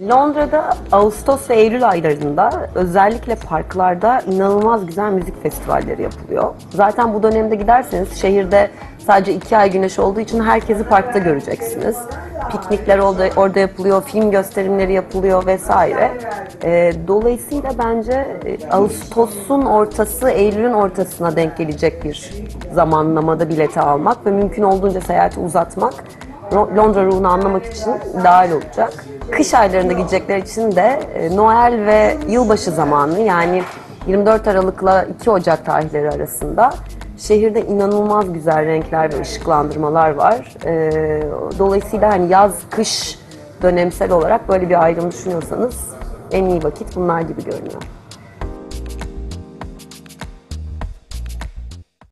Londra'da Ağustos ve Eylül aylarında özellikle parklarda inanılmaz güzel müzik festivalleri yapılıyor. Zaten bu dönemde giderseniz şehirde sadece iki ay güneş olduğu için herkesi parkta göreceksiniz. Piknikler orada, orada yapılıyor, film gösterimleri yapılıyor vesaire. Ee, dolayısıyla bence e, Ağustos'un ortası, Eylül'ün ortasına denk gelecek bir zamanlamada bileti almak ve mümkün olduğunca seyahati uzatmak Londra ruhunu anlamak için dahil olacak. Kış aylarında gidecekler için de e, Noel ve yılbaşı zamanı yani 24 Aralık'la 2 Ocak tarihleri arasında şehirde inanılmaz güzel renkler ve ışıklandırmalar var. E, Dolayısıyla hani yaz, kış dönemsel olarak böyle bir ayrım düşünüyorsanız en iyi vakit bunlar gibi görünüyor.